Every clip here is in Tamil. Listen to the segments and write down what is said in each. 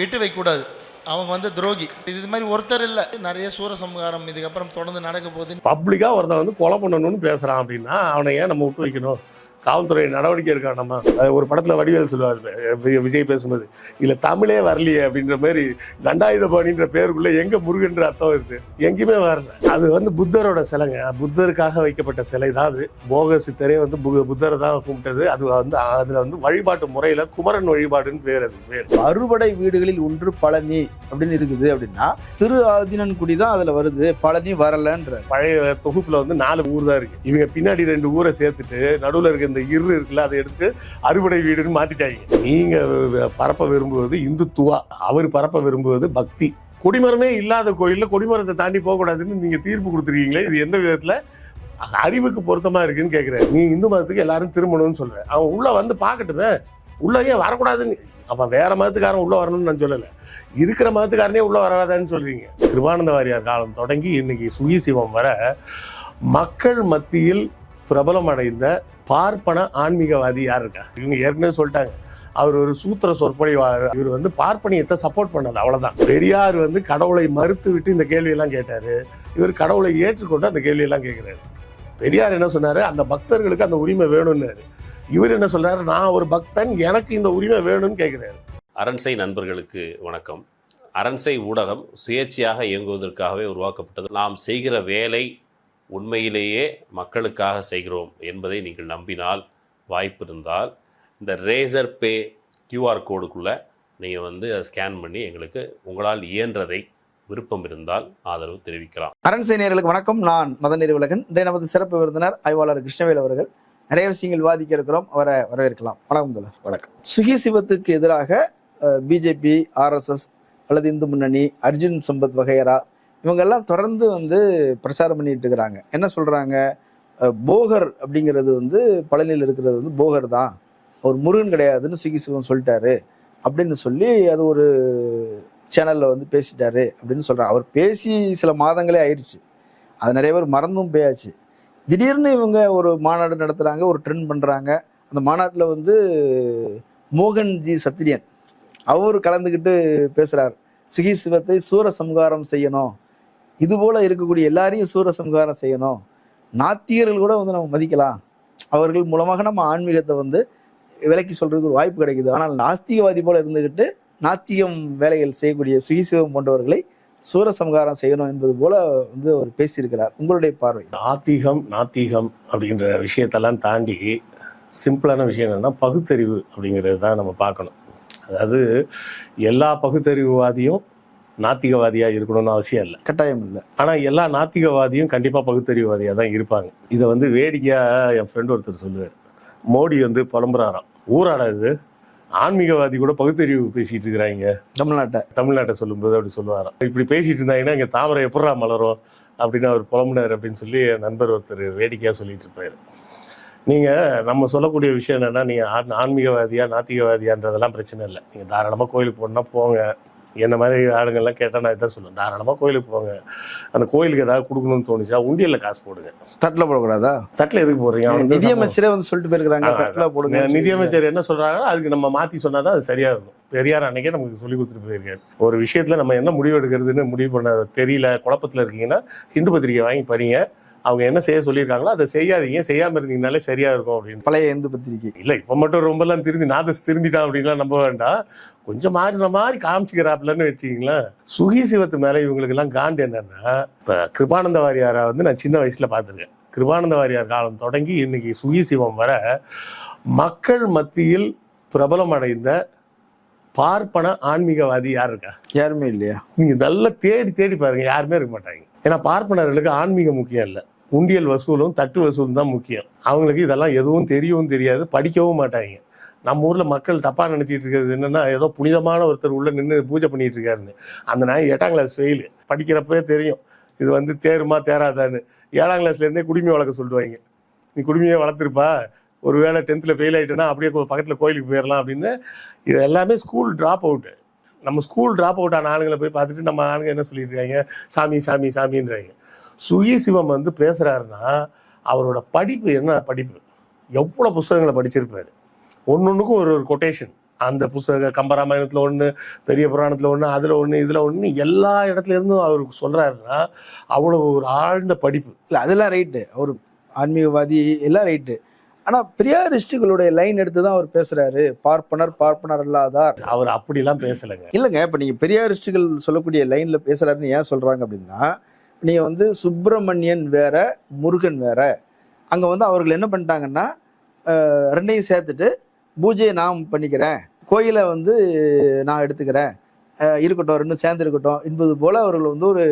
விட்டு வைக்கக்கூடாது. அவங்க வந்து துரோகி. இது மாதிரி ஒருத்தர் இல்லை. நிறைய சூர சமகாரம் இதுக்கப்புறம் தொடர்ந்து நடக்க போகுது பப்ளிக்காக ஒருத்தன் வந்து கொலை பண்ணணும்னு பேசுகிறான் அப்படின்னா அவனை ஏன் நம்ம விட்டு வைக்கணும்? காவல்துறை நடவடிக்கை வேண்டாமா? அது ஒரு படத்தில் வடிவேல் சொல்லுவார் விஜய் பேசும்போது. இல்லை தமிழே வரலையே அப்படின்ற மாதிரி தண்டாயுதபாணின்ற பேருக்குள்ள எங்கே முருகன்ற அர்த்தம் இருக்கு? எங்கேயுமே வரல. அது வந்து புத்தரோட சிலைங்க. புத்தருக்காக வைக்கப்பட்ட சிலை தான் அது. போக சித்தரே வந்து புத்தரை தான் கும்பிட்டது. அது வந்து அதில் வந்து வழிபாட்டு முறையில் குமரன் வழிபாடுன்னு பேர் அது பேர். அறுபடை வீடுகளில் ஒன்று பழனி அப்படின்னு இருக்குது அப்படின்னா திரு ஆதினன்குடி தான் அதுல வருது. பழனி வரலன்ற பழைய தொகுப்புல வந்து நாலு ஊர் தான் இருக்கு. இவங்க பின்னாடி ரெண்டு ஊரை சேர்த்துட்டு நடுவுல இருக்க இந்த இரு இருக்குல்ல அதை எடுத்துட்டு அறுவடை வீடுன்னு மாத்திட்டாங்க. நீங்க பரப்ப விரும்புவது இந்துத்துவா. அவர் பரப்ப விரும்புவது பக்தி. கொடிமரமே இல்லாத கோயில்ல கொடிமரத்தை தாண்டி போகக்கூடாதுன்னு நீங்க தீர்ப்பு கொடுத்துருக்கீங்களே இது எந்த விதத்துல? அறிவுக்கு பொருத்தமா இருக்குன்னு கேட்குறேன் நீ இந்து மதத்துக்கு எல்லாரும் திரும்பணும்னு சொல்றேன் அவன் உள்ள வந்து பார்க்கட்டுமே. உள்ளேயே வரக்கூடாதுன்னு? அவன் வேற மதத்துக்காரன் உள்ள வரணும்னு நான் சொல்லலை. இருக்கிற மதத்துக்காரனே உள்ள வராதான்னு சொல்றீங்க. கிருபானந்த வாரியார் காலம் தொடங்கி இன்னைக்கு சுகி சிவம் வர மக்கள் மத்தியில் பிரபலமடைந்த பார்ப்பன ஆன்மீகவாதி யார் இருக்கா? இவங்க ஏற்கனவே சொல்லிட்டாங்க. அவர் ஒரு சூத்திர சொற்பொழிவாளர். இவர் வந்து பார்ப்பனியத்தை சப்போர்ட் பண்ணல அவ்வளவுதான். பெரியார் வந்து கடவுளை மறுத்து விட்டு இந்த கேள்வியெல்லாம் கேட்டாரு. இவர் கடவுளை ஏற்றுக்கொண்டு அந்த கேள்வியெல்லாம் கேட்கிறாரு. பெரியார் என்ன சொன்னாரு? அந்த பக்தர்களுக்கு அந்த உரிமை வேணும்னாரு. இவர் என்ன சொல்றாரு? நான் ஒரு பக்தன் எனக்கு இந்த உரிமை வேணும்னு கேட்கிறாரு. அரண்சை நண்பர்களுக்கு வணக்கம். அரண்சை ஊடகம் சுயேட்சையாக இயங்குவதற்காகவே உருவாக்கப்பட்டது. நாம் செய்கிற வேலை உண்மையிலேயே மக்களுக்காக செய்கிறோம் என்பதை நீங்கள் நம்பினால் வாய்ப்பு இருந்தால் இந்த ரேசர் பே கியூஆர் கோடுக்குள்ளே நீங்கள் வந்து அதை ஸ்கேன் பண்ணி எங்களுக்கு உங்களால் இயன்றதை விருப்பம் இருந்தால் ஆதரவு தெரிவிக்கலாம். அரண்சை நேயர்களுக்கு வணக்கம். நான் மதன் உலகன் இன்றைய நமது சிறப்பு விருந்தினர் ஆய்வாளர் கிருஷ்ணவேல் அவர்கள். நிறைய விஷயங்கள் விவாதிக்க இருக்கிறோம். அவரை வரவேற்கலாம். வணக்கம் முதல்வர் வணக்கம். சுகி சிவத்துக்கு எதிராக பிஜேபி ஆர்எஸ்எஸ் அல்லது இந்து முன்னணி அர்ஜுன் சம்பத் வகையரா இவங்கெல்லாம் தொடர்ந்து வந்து பிரச்சாரம் பண்ணிட்டு இருக்கிறாங்க. என்ன சொல்றாங்க? போகர் அப்படிங்கிறது வந்து பழனியில் இருக்கிறது வந்து போகர் தான். ஒரு முருகன் கிடையாதுன்னு சுகி சிவம் சொல்லிட்டாரு. அப்படின்னு சொல்லி அது ஒரு சேனலில் வந்து பேசிட்டாரு அப்படின்னு சொல்கிறாங்க அவர் பேசி சில மாதங்களே ஆயிடுச்சு அது நிறைய பேர் மறந்தும் போயாச்சு. திடீர்னு இவங்க ஒரு மாநாடு நடத்துகிறாங்க ஒரு ட்ரெண்ட் பண்ணுறாங்க அந்த மாநாட்டில் வந்து மோகன்ஜி சத்திரியன் அவர் கலந்துக்கிட்டு பேசுகிறார் சுகி சிவத்தை சூரசம்ஹாரம் செய்யணும். இது போல இருக்கக்கூடிய எல்லாரையும் சூரசம்ஹாரம் செய்யணும். நாத்தியர்கள் கூட வந்து நம்ம மதிக்கலாம். அவர்கள் மூலமாக நம்ம ஆன்மீகத்தை வந்து விலக்கி சொல்றதுக்கு ஒரு வாய்ப்பு கிடைக்குது. ஆனால் நாஸ்திகவாதி போல இருந்துகிட்டு நாத்திகம் வேலைகள் செய்யக்கூடிய சுயசிவம் போன்றவர்களை சூரசம்காரம் செய்யணும் என்பது போல வந்து அவர் பேசியிருக்கிறார். உங்களுடைய பார்வை? நாத்திகம் நாத்திகம் அப்படின்ற விஷயத்தெல்லாம் தாண்டி சிம்பிளான விஷயம் என்னன்னா பகுத்தறிவு அப்படிங்கிறது தான் நம்ம பார்க்கணும். அதாவது எல்லா பகுத்தறிவுவாதியும் நாத்திகவாதியா இருக்கணும்னு அவசியம் இல்லை. கட்டாயம் இல்லை. ஆனா எல்லா நாத்திகவாதியும் கண்டிப்பா பகுத்தறிவுவாதியா தான் இருப்பாங்க. இதை வந்து வேடிக்கையா என் ஃப்ரெண்ட் ஒருத்தர் சொல்லுவார். மோடி வந்து புலம்புறாராம். ஊராடா இது? ஆன்மீகவாதி கூட பகுத்தறிவு பேசிட்டு இருக்கிறாங்க. தமிழ்நாட்டை. தமிழ்நாட்டை சொல்லும்போது அப்படி சொல்லுவாராம். இப்படி பேசிட்டு இருந்தாங்கன்னா இங்க தாமரை எப்படா மலரும்? அப்படின்னு அவர் புலம்புனார் அப்படின்னு சொல்லி நண்பர் ஒருத்தர் வேடிக்கையா சொல்லிட்டு இருப்பாரு. நீங்க நம்ம சொல்லக்கூடிய விஷயம் என்னன்னா நீங்க ஆன்- ஆன்மீகவாதியா நாத்திகவாதியான்றதெல்லாம் பிரச்சனை இல்லை. நீங்க தாராளமா கோயிலுக்கு போனா போங்க. என்ன மாதிரி ஆளுங்கள்லாம் கேட்டால் நான் இதான் சொல்லுவேன். தாராளமாக கோயிலுக்கு போங்க. அந்த கோயிலுக்கு ஏதாவது கொடுக்கணும்னு தோணுச்சா உண்டியல்ல காசு போடுங்க. தட்டில் போடக்கூடாதா? தட்டில் எதுக்கு போடுறீங்க? வந்து நிதியமைச்சரே வந்து சொல்லிட்டு போயிருக்கிறாங்க. தட்டில் போடுங்க நிதியமைச்சர் என்ன சொல்றாங்க அதுக்கு நம்ம மாத்தி சொன்னாதான் அது சரியா இருக்கும். பெரியார் அன்னைக்கே நமக்கு சொல்லி கொடுத்துட்டு போயிருக்காரு. ஒரு விஷயத்துல நம்ம என்ன முடிவு எடுக்கிறதுன்னு முடிவு பண்ண தெரியல குழப்பத்துல இருக்கீங்கன்னா ஹிந்து பத்திரிக்கை வாங்கி படிங்க. அவங்க என்ன செய்ய சொல்லியிருக்காங்களோ அதை செய்யாதீங்க. செய்யாம இருந்தீங்கனாலே சரியா இருக்கும் அப்படின்னு. பழைய இந்து பத்திரிகை இல்ல இப்ப மட்டும் ரொம்பலாம் திருந்தி நாதஸ் திருந்திட்டான் அப்படின்லாம் நம்ப வேண்டாம். கொஞ்சம் மாறின மாதிரி காமிச்சுக்கிறாப்லன்னு வச்சுக்கிங்களேன். சுகி சிவத்து மேல இவங்களுக்கு எல்லாம் காண்டு என்னன்னா இப்ப கிருபானந்த வாரியாரை வந்து நான் சின்ன வயசுல பார்த்திருக்கேன். கிருபானந்த வாரியார் காலம் தொடங்கி இன்னைக்கு சுகி சிவம் வர மக்கள் மத்தியில் பிரபலம் அடைந்த பார்ப்பன ஆன்மீகவாதி யார் இருக்கா? யாருமே இல்லையா? நீங்க நல்லா தேடி தேடி பாருங்க. யாருமே இருக்க மாட்டாங்க. ஏன்னா பார்ப்பனர்களுக்கு ஆன்மீகம் முக்கியம் இல்லை. உண்டியல் வசூலும் தட்டு வசூலும் தான் முக்கியம். அவங்களுக்கு இதெல்லாம் எதுவும் தெரியவும் தெரியாது படிக்கவும் மாட்டாங்க. நம்ம ஊரில் மக்கள் தப்பாக நினச்சிட்டு இருக்கிறது என்னன்னா ஏதோ புனிதமான ஒருத்தர் உள்ளே நின்று பூஜை பண்ணிட்டு இருக்காருன்னு. அந்த நாய் எட்டாம் கிளாஸ் ஃபெயிலு படிக்கிறப்பவே தெரியும். இது வந்து தேருமா தேராதான்னு. ஏழாம் கிளாஸ்லேருந்தே குடிமையை வளர்க்க சொல்லுவாங்க. நீ குடுமையை வளர்த்துருப்பா. ஒரு வேளை டென்த்தில் ஃபெயில் ஆகிட்டேன்னா அப்படியே பக்கத்தில் கோயிலுக்கு போயிடலாம் அப்படின்னு. இது எல்லாமே ஸ்கூல் ட்ராப் அவுட்டு நம்ம ஸ்கூல் ட்ராப் அவுட் ஆன ஆளுங்களை போய் பார்த்துட்டு நம்ம ஆளுங்க என்ன சொல்லிட்டு இருக்காங்க? சாமி சாமி சாமின்றாங்க. சுகி சிவம் வந்து பேசுறாருன்னா அவரோட படிப்பு என்ன படிப்பு? எவ்வளோ புஸ்தகங்களை படிச்சிருப்பாரு? ஒன்னொன்றுக்கும் ஒரு ஒரு கொட்டேஷன் அந்த புஸ்தக கம்பராமாயணத்தில் ஒன்று பெரிய புராணத்தில் ஒன்று அதில் ஒன்று இதில் ஒன்று எல்லா இடத்துல இருந்தும் அவருக்கு சொல்கிறாருன்னா அவ்வளோ ஒரு ஆழ்ந்த படிப்பு. இல்ல அதெல்லாம் ரைட்டு அவர் ஆன்மீகவாதி எல்லாம் ரைட்டு ஆனா பெரியாரிஸ்டுகளுடைய லைன் எடுத்து தான் அவர் பேசுறாரு. பார்ப்பனர் பார்ப்பனர் அல்லாதார். அவர் அப்படிலாம் பேசலைங்க. இல்லைங்க இப்போ நீங்கள் பெரியாரிஸ்டுகள் சொல்லக்கூடிய லைனில் பேசுகிறாருன்னு ஏன் சொல்கிறாங்க அப்படின்னா நீங்கள் வந்து சுப்பிரமணியன் வேற முருகன் வேற. அங்கே வந்து அவர்கள் என்ன பண்ணிட்டாங்கன்னா ரெண்டையும் சேர்த்துட்டு பூஜையை நான் பண்ணிக்கிறேன். கோயிலை வந்து நான் எடுத்துக்கிறேன். இருக்கட்டும் ரெண்டும் சேர்ந்து இருக்கட்டும். என்பது போல அவர்கள் வந்து ஒரு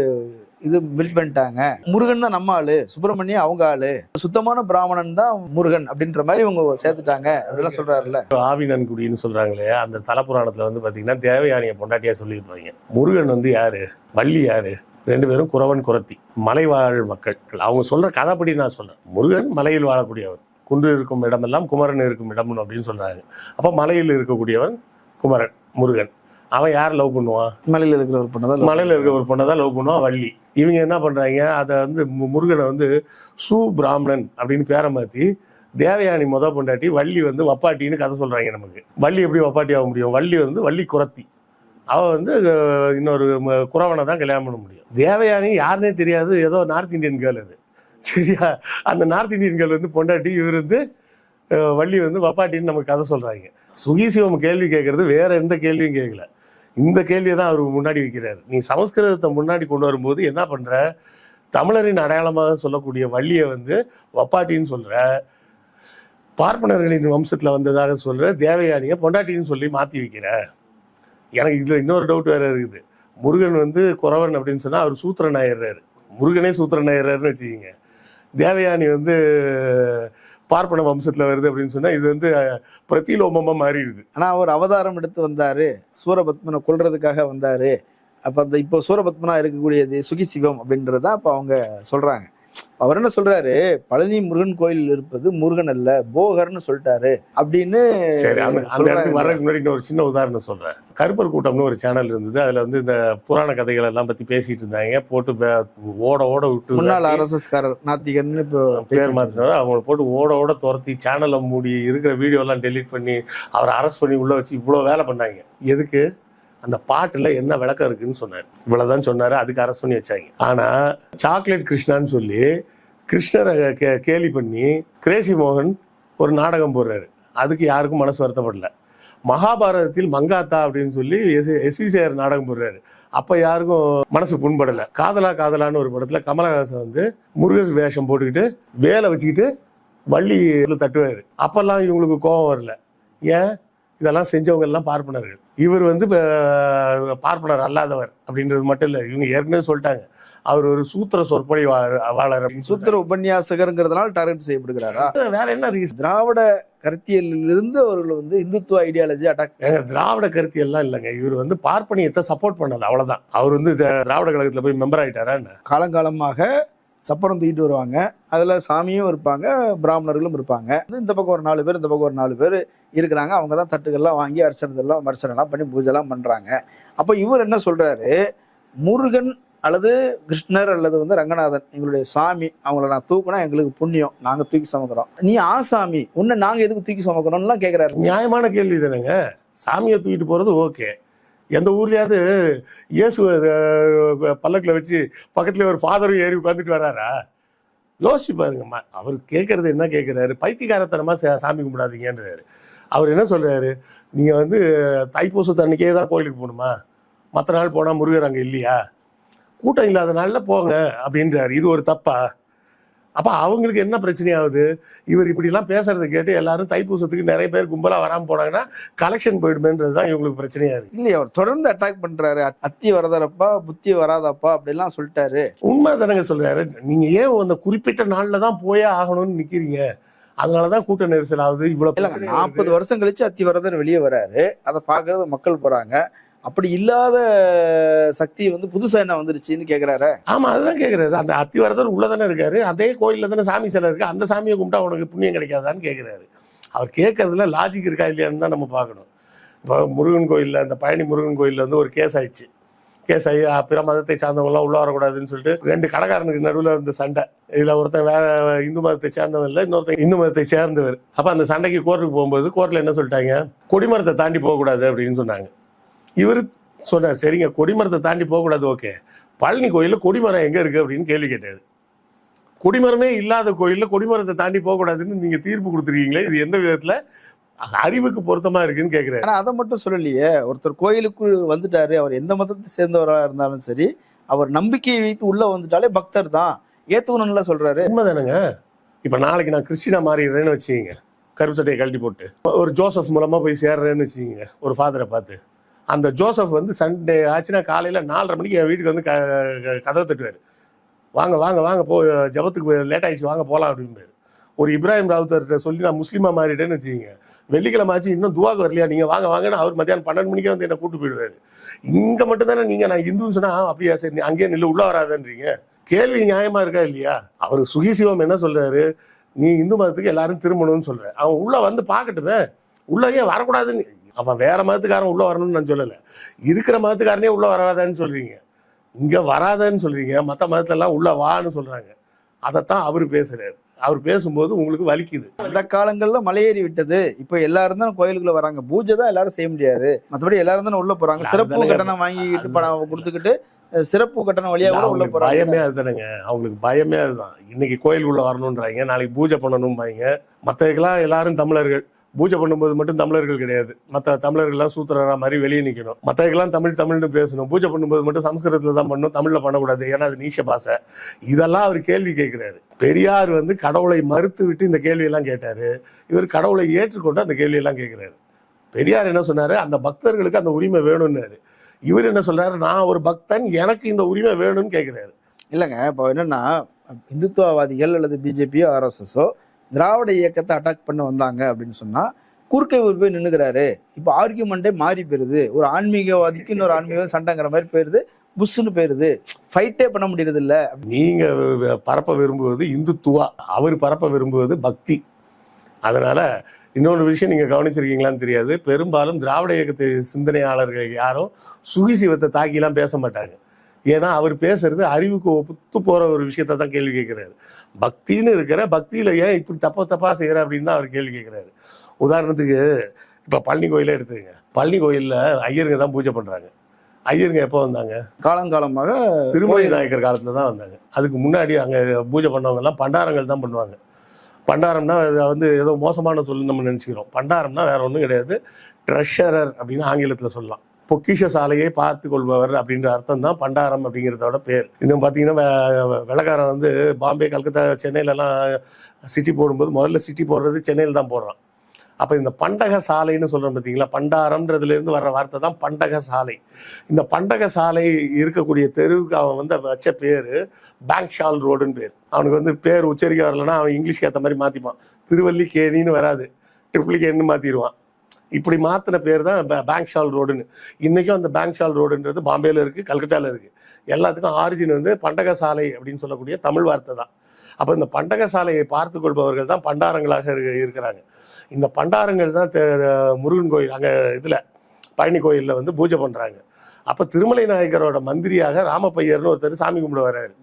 இது மில்ட் பண்ணிட்டாங்க. முருகன் தான் நம்ம ஆளு சுப்பிரமணியம் அவங்க ஆளு. சுத்தமான பிராமணன் தான் முருகன் அப்படின்ற மாதிரி இவங்க சேர்த்துட்டாங்க. அப்படிலாம் சொல்றாருல்ல. ஆவினன்குடின்னு சொல்றாங்களே அந்த தலப்புராணத்துல வந்து பாத்தீங்கன்னா தேவயானிய பொண்டாட்டியா சொல்லியிருப்பாங்க முருகன் வந்து யாரு? வள்ளி யாரு? ரெண்டு பேரும் குறவன் குரத்தி மலைவாழ் மக்கள். அவங்க சொல்ற கதைப்படி நான் சொல்றேன். முருகன் மலையில் வாழக்கூடியவன் குன்று இருக்கும் இடமெல்லாம் குமரன் இருக்கும் இடம் அப்படின்னு சொல்றாங்க அப்ப மலையில் இருக்கக்கூடியவன் குமரன் முருகன். அவன் யார் லவ் பண்ணுவான்? மலையில் இருக்கிற ஒரு பொண்ணு தான் மலையில் இருக்க ஒரு பொண்ணை தான் லவ் பண்ணுவான்? வள்ளி. இவங்க என்ன பண்றாங்க? அதை வந்து முருகனை வந்து சு பிராமணன் அப்படின்னு பேரை மாத்தி தேவயானி முத பொண்டாட்டி வள்ளி வந்து வப்பாட்டின்னு கதை சொல்றாங்க நமக்கு. வள்ளி எப்படி வப்பாட்டி ஆக முடியும்? வள்ளி வந்து வள்ளி குரத்தி அவள் வந்து இன்னொரு ம- குறவனை தான் கல்யாணம் பண்ண முடியும். தேவயானி யாருனே தெரியாது ஏதோ நார்த் இந்தியன் கேர்ள் அது. சரியா? அந்த நார்த் இந்தியன் கேர்ள் வந்து பொண்டாட்டி இவர் வந்து வள்ளி வந்து வப்பாட்டின்னு நமக்கு கதை சொல்கிறாங்க சுகீசிவம் கேள்வி கேட்குறது வேற எந்த கேள்வியும் கேட்கல. இந்த கேள்வியை தான் அவர் முன்னாடி வைக்கிறார். நீ சமஸ்கிருதத்தை முன்னாடி கொண்டு வரும்போது என்ன பண்ணுற தமிழரின் அடையாளமாக சொல்லக்கூடிய வள்ளியை வந்து வப்பாட்டின்னு சொல்கிற பார்ப்பனர்களின் வம்சத்தில் வந்ததாக சொல்கிற தேவயானியை பொண்டாட்டின்னு சொல்லி மாற்றி வைக்கிற. எனக்கு இதில் இன்னொரு டவுட் வேறு இருக்குது. முருகன் வந்து குறவன் அப்படின்னு சொன்னால் அவர் சூத்திரன் ஆயிடுறாரு. முருகனே சூத்திரன் ஆயிடுறாருன்னு வச்சுக்கிங்க. தேவயானி வந்து பார்ப்பன வம்சத்தில் வருது அப்படின்னு சொன்னால் இது வந்து அஹ், மாறிடுது. ஆனால் அவர் அவதாரம் எடுத்து வந்தார். சூரபத்மனை கொள்றதுக்காக வந்தார். அப்போ அந்த இப்போ சூரபத்மனா இருக்கக்கூடியது சுகி சிவம் அப்படின்றத அப்போ அவங்க சொல்கிறாங்க அவர் என்ன சொல்றாரு? பழனி முருகன் கோயில் இருப்பது முருகன் அல்ல போகர்னு சொல்லிட்டாரு அப்படின்னு சரி அந்த அந்த சொல்றாங்க. இடத்துக்கு வர்றதுக்கு முன்னாடி இன்னொரு சின்ன உதாரணம் சொல்றேன். கருப்பர் கூட்டம்னு ஒரு சேனல் இருந்தது. அதுல வந்து இந்த புராண கதைகள் எல்லாம் பத்தி பேசிட்டு இருந்தாங்க. போட்டு ஓட ஓட விட்டு முன்னாள் ஆர்எஸ்எஸ் காரர் நாத்திகர்னு இப்போ பேர் மாத்தினாரு. அவங்களை போட்டு ஓட ஓட துரத்தி சேனலை மூடி இருக்கிற வீடியோ எல்லாம் டெலீட் பண்ணி அவரை அரெஸ்ட் பண்ணி உள்ள வச்சு இவ்வளவு வேலை பண்ணாங்க. எதுக்கு? அந்த பாட்டுல என்ன விளக்கம் இருக்குன்னு சொன்னார். இவ்வளவுதான் சொன்னாரு அதுக்கு அரெஸ்ட் பண்ணி வச்சாங்க. ஆனா சாக்லேட் கிருஷ்ணான்னு சொல்லி கிருஷ்ணரை கே- கேலி பண்ணி கிரேசி மோகன் ஒரு நாடகம் போடுறாரு. அதுக்கு யாருக்கும் மனசு வருத்தப்படல. மகாபாரதத்தில் மங்காத்தா அப்படின்னு சொல்லி எஸ் எஸ்விசிஆர் நாடகம் போடுறாரு. அப்ப யாருக்கும் மனசு புண்படல. காதலா காதலான்னு ஒரு படத்துல கமலஹாசன் வந்து முருகன் வேஷம் போட்டுக்கிட்டு வேலை வச்சுக்கிட்டு வள்ளி இதில் தட்டுவாரு. அப்பெல்லாம் இவங்களுக்கு கோபம் வரல. ஏன்? இதெல்லாம் செஞ்சவங்க எல்லாம் பார்ப்பனர்கள். இவர் வந்து பார்ப்பனர் அல்லாதவர் அப்படின்றது மட்டும் இல்ல. இவங்க ஏற்கனவே சொல்லிட்டாங்க. அவர் ஒரு சூத்திர சொற்பொழி வாழர் அப்படின்னு சூத்திர உபன்யாசகருங்கிறதுனால டார்கெட் செய்யப்படுகிறாரா. வேற என்ன ரீசன் திராவிட கருத்தியலிலிருந்து அவர்கள் வந்து இந்துத்துவ ஐடியாலஜி அட்டாக் திராவிட கருத்தியெல்லாம் இல்லைங்க. இவர் வந்து பார்ப்பனியத்தை சப்போர்ட் பண்ணல அவ்வளவுதான். அவர் வந்து திராவிட கழகத்துல போய் மெம்பர் ஆயிட்டாரா? காலங்காலமாக சப்பரம் தூக்கிட்டு வருவாங்க. அதுல சாமியும் இருப்பாங்க பிராமணர்களும் இருப்பாங்க. இந்த பக்கம் ஒரு நாலு பேர் இந்த பக்கம் ஒரு நாலு பேர். இருக்கிறாங்க. அவங்க தான் தட்டுகள்லாம் வாங்கி அர்ச்சனதெல்லாம் மர்ச்சனெல்லாம் பண்ணி பூஜைலாம் பண்ணுறாங்க அப்போ இவர் என்ன சொல்றாரு? முருகன் அல்லது கிருஷ்ணர் அல்லது வந்து ரங்கநாதன் எங்களுடைய சாமி அவங்கள நான் தூக்குனா எங்களுக்கு புண்ணியம். நாங்கள் தூக்கி சமைக்கிறோம். நீ ஆசாமி உன்னை நாங்க எதுக்கு தூக்கி சுமக்கணும்லாம் கேட்குறாரு நியாயமான கேள்வி தானேங்க. சாமியை தூக்கிட்டு போறது ஓகே. எந்த ஊர்லயாவது இயேசு பல்லக்கில் வச்சு பக்கத்துல ஒரு ஃபாதரும் ஏறி உட்காந்துட்டு வராரா? யோசிச்சு பாருங்கம்மா. அவர் கேட்கறது என்ன கேட்கிறாரு பைத்தியக்காரத்தனமா சாமி கும்பிடாதீங்கன்றாரு. அவர் என்ன சொல்றாரு? நீங்க வந்து தைப்பூசத்து அன்னைக்கே தான் கோயிலுக்கு போகணுமா? மற்ற நாள் போனா முருகர் அங்க இல்லையா? கூட்டம் இல்லாத நாள்ல போங்க அப்படின்றாரு. இது ஒரு தப்பா? அப்ப அவங்களுக்கு என்ன பிரச்சனை ஆகுது இவர் இப்படி எல்லாம் பேசுறதை கேட்டு எல்லாரும் தைப்பூசத்துக்கு நிறைய பேர் கும்பலா வராம போனாங்கன்னா கலெக்ஷன் போயிடுமேன்றது தான் இவங்களுக்கு பிரச்சனையா இருக்கு. இல்லையா அவர் தொடர்ந்து அட்டாக் பண்றாரு. அத்தி வரதரப்பா புத்தி வராதப்பா அப்படிலாம் சொல்லிட்டாரு. உண்மை தானங்க சொல்றாரு. நீங்க ஏன் அந்த குறிப்பிட்ட நாள்ல தான் போயே ஆகணும்னு நிக்கிறீங்க? அதனாலதான் கூட்ட நெரிசல் ஆகுது இவ்வளவு நாற்பது வருஷம் கழிச்சு அத்திவரதர் வெளியே வராரு. அதை பார்க்கறது மக்கள் போறாங்க. அப்படி இல்லாத சக்தி வந்து புதுசா என்ன வந்துருச்சுன்னு கேக்குறாரு? ஆமா அதுதான் கேக்குறாரு. அந்த அத்திவரதர் உள்ளதானே இருக்காரு. அதே கோயில்ல தானே சாமி சிலை இருக்கு. அந்த சாமியை கும்பிட்டா உனக்கு புண்ணியம் கிடைக்காதான்னு கேக்குறாரு. அவர் கேட்கறதுல லாஜிக் இருக்கா இல்லையான்னு தான் நம்ம பார்க்கணும். இப்போ முருகன் கோயில்ல அந்த பழனி முருகன் கோயில்ல வந்து ஒரு கேஸ் ஆயிடுச்சு. கேஸ் ஐ பிற மதத்தை சார்ந்தவங்களாம் உள்ள வரக்கூடாதுன்னு சொல்லிட்டு ரெண்டு கடைக்காரனுக்கு நடுவில் இருந்த சண்டை. இதில் ஒருத்தன் வேற இந்து மதத்தை சேர்ந்தவன் இல்லை இன்னொருத்தன் இந்து மதத்தை சேர்ந்தவர். அப்போ அந்த சண்டைக்கு கோர்ட்டுக்கு போகும்போது கோர்ட்டில் என்ன சொல்லிட்டாங்க? கொடிமரத்தை தாண்டி போகக்கூடாது அப்படின்னு சொன்னாங்க. இவர் சொன்னார் சரிங்க கொடிமரத்தை தாண்டி போகக்கூடாது ஓகே. பழனி கோயிலில் கொடிமரம் எங்கே இருக்குது அப்படின்னு கேள்வி கேட்டார். கொடிமரமே இல்லாத கோயில்ல கொடிமரத்தை தாண்டி போகக்கூடாதுன்னு நீங்கள் தீர்ப்பு கொடுத்துருக்கீங்களே இது எந்த விதத்தில்? அறிவுக்கு பொருத்தமா இருக்குன்னு கேக்குறாரு. ஆனா அதை மட்டும் சொல்லலையே. ஒருத்தர் கோயிலுக்கு வந்துட்டாரு அவர் எந்த மதத்தை சேர்ந்தவராக இருந்தாலும் சரி அவர் நம்பிக்கையை வைத்து உள்ள வந்துட்டாலே பக்தர் தான். ஏத்துக்கணும்ல சொல்றாரு. உண்மைதானங்க? இப்ப நாளைக்கு நான் கிறிஸ்டினா மாறிடுறேன்னு வச்சுக்கோங்க. கருப்பு சட்டையை கழட்டி போட்டு. ஒரு ஜோசப் மூலமா போய் சேர்றேன்னு வச்சுக்கோங்க ஒரு ஃபாதரை பார்த்து. அந்த ஜோசப் வந்து சண்டே ஆச்சுன்னா காலையில நாலரை மணிக்கு என் வீட்டுக்கு வந்து க கதவை தட்டுவார். வாங்க வாங்க வாங்க போ ஜபத்துக்கு லேட் ஆயிடுச்சு வாங்க போகலாம் அப்படிம்பாரு. ஒரு இப்ராஹிம் ராவுத்தர்கிட்ட சொல்லி நான் முஸ்லீமா மாறிட்டேன்னு வச்சுக்கோங்க. வெள்ளிக்கிழமை ஆச்சு இன்னும் துவாக்கு வரலையா? நீங்கள் வாங்க வாங்கன்னு அவர் மத்தியானம் பன்னெண்டு மணிக்கே வந்து என்ன கூட்டு போயிடுவாரு. இங்கே மட்டும் தானே நான் இந்துன்னு சொன்னால் அப்படியா? சரி நீ அங்கேயே நில்லு உள்ள வராதன்றீங்க. கேள்வி நியாயமாக இருக்கா இல்லையா? அவர் சுகிசிவம் என்ன சொல்கிறாரு நீ இந்து மதத்துக்கு எல்லாரும் திரும்பணும்னு சொல்கிற அவன் உள்ளே வந்து பார்க்கட்டுமே. உள்ளே ஏன் வரக்கூடாதுன்னு. அவன் வேற மதத்துக்காரன் உள்ளே வரணும்னு நான் சொல்லலை. இருக்கிற மதத்துக்காரனே உள்ளே வராதான்னு சொல்கிறீங்க இங்கே வராதன்னு சொல்கிறீங்க மற்ற மதத்திலலாம் உள்ளே வான்னு சொல்கிறாங்க அதைத்தான் அவர் பேசுகிறார் அவர் பேசும்போது உங்களுக்கு வலிக்குது. அந்த காலங்கள்ல மலையேறி விட்டது. இப்ப எல்லாரும் தான் கோயிலுக்குள்ள வராங்க. பூஜை தான் எல்லாரும் செய்ய முடியாது. மத்தபடி எல்லாரும் தானே உள்ள போறாங்க. சிறப்பு கட்டணம் வாங்கிட்டு பணம் கொடுத்துக்கிட்டு சிறப்பு கட்டணம் வழியா கூட உள்ள போறாங்க. பயமே அதுதானேங்க. அவங்களுக்கு பயமே அதுதான். இன்னைக்கு கோயிலுக்குள்ள வரணுன்றாங்க நாளைக்கு பூஜை பண்ணணும்பாங்க. மற்றதுக்கெல்லாம் எல்லாரும் தமிழர்கள். பூஜை பண்ணும்போது மட்டும் தமிழர்கள் கிடையாது. மற்ற தமிழர்கள்லாம் சூத்திரரா மாதிரி வெளியே நிற்கணும் மற்றவர்கள்லாம் தமிழ் தமிழ்னு பேசணும். பூஜை பண்ணும்போது மட்டும் சம்ஸ்கிருதத்தில் தான் பண்ணணும். தமிழில் பண்ணக்கூடாது. ஏன்னா அது நீஷ பாசை. இதெல்லாம் அவர் கேள்வி கேட்குறாரு பெரியார் வந்து கடவுளை மறுத்து விட்டு இந்த கேள்வியெல்லாம் கேட்டார். இவர் கடவுளை ஏற்றுக்கொண்டு அந்த கேள்வியெல்லாம் கேட்குறாரு பெரியார் என்ன சொன்னார்? அந்த பக்தர்களுக்கு அந்த உரிமை வேணும்னாரு. இவர் என்ன சொல்கிறாரு நான் ஒரு பக்தன் எனக்கு இந்த உரிமை வேணும்னு கேட்குறாரு இல்லைங்க இப்போ என்னென்னா இந்துத்துவவாதிகள் அல்லது பிஜேபியோ ஆர்எஸ்எஸோ திராவிட இயக்கத்தை அட்டாக் பண்ண வந்தாங்க அப்படின்னு சொன்னா குறுக்கை இவர் போய் நின்னுக்கிறாரு. இப்போ ஆர்கியூமெண்ட்டே மாறி போயிருது. ஒரு ஆன்மீகவாதிக்கு இன்னொரு ஆன்மீகவாதி சண்டைங்கிற மாதிரி போயிருது. புஷ்ஷுன்னு போயிருது. ஃபைட்டே பண்ண முடியறது இல்ல. நீங்க பரப்ப விரும்புவது இந்துத்துவா. அவர் பரப்ப விரும்புவது பக்தி. அதனால இன்னொரு விஷயம் நீங்க கவனிச்சிருக்கீங்களான்னு தெரியாது. பெரும்பாலும் திராவிட இயக்கத்தை சிந்தனையாளர்கள் யாரும் சுகிசிவத்தை தாக்கிலாம் பேச மாட்டாங்க. ஏன்னா அவர் பேசுறது அறிவுக்கு ஒத்து போற ஒரு விஷயத்த தான் கேள்வி கேட்கிறாரு. பக்தின்னு இருக்கிற பக்தியில ஏன் இப்படி தப்பா தப்பா செய்யற அப்படின்னு தான் அவர் கேள்வி கேட்கிறாரு. உதாரணத்துக்கு இப்ப பழனி கோயிலே எடுத்துக்கங்க. பழனி கோயில்ல ஐயருங்க தான் பூஜை பண்றாங்க. ஐயருங்க எப்போ வந்தாங்க? காலங்காலமாக திருமலை நாயக்கர் காலத்துல தான் வந்தாங்க. அதுக்கு முன்னாடி அங்க பூஜை பண்ணவங்க எல்லாம் பண்டாரங்கள் தான் பண்ணுவாங்க. பண்டாரம்னா அது வந்து ஏதோ மோசமான சொல்லு நம்ம நினைச்சுக்கிறோம். பண்டாரம்னா வேற ஒன்றும் கிடையாது. ட்ரெஷரர் அப்படின்னு ஆங்கிலத்துல சொல்லலாம். பொக்கிஷ சாலையை பார்த்து கொள்பவர் அப்படின்ற அர்த்தம் தான் பண்டாரம் அப்படிங்கிறதோட பேர். இன்னும் பார்த்தீங்கன்னா வெள்ளக்காரன் வந்து பாம்பே கல்கத்தா சென்னையிலலாம் சிட்டி போடும்போது முதல்ல சிட்டி போடுறது சென்னையில் தான் போடுறான். அப்போ இந்த பண்டக சாலைன்னு சொல்கிறோம் பார்த்தீங்களா? பண்டாரம்ன்றதுலேருந்து வர்ற வார்த்தை தான் பண்டக சாலை. இந்த பண்டக சாலை இருக்கக்கூடிய தெருவுக்கு அவன் வந்து வச்ச பேர் பேங்க் ஷால் ரோடுன்னு பேர். அவனுக்கு வந்து பேர் உச்சரிக்க வரலன்னா அவன் இங்கிலீஷ்க்கு ஏற்ற மாதிரி மாற்றிப்பான் திருவல்லிக்கேணின்னு வராது. ட்ரிப்ளிகேன்னு மாற்றிடுவான் இப்படி மாற்றின பேர் தான் பேங்க் ஷால் ரோடுன்னு இன்றைக்கும் அந்த பேங்க் ஷால் ரோடுன்றது பாம்பேயில் இருக்குது கல்கட்டாவில் இருக்குது எல்லாத்துக்கும் ஆரிஜின் வந்து பண்டக சாலை அப்படின்னு சொல்லக்கூடிய தமிழ் வார்த்தை தான். அப்போ இந்த பண்டக சாலையை பார்த்து கொள்பவர்கள் தான் பண்டாரங்களாக இருக்கிறாங்க. இந்த பண்டாரங்கள் தான் முருகன் கோயில் அங்கே இதில் பழனி கோயிலில் வந்து பூஜை பண்ணுறாங்க அப்போ திருமலை நாயக்கரோட மந்திரியாக ராமப்பையர்னு ஒருத்தர் சாமி கும்பிட வர்றாரு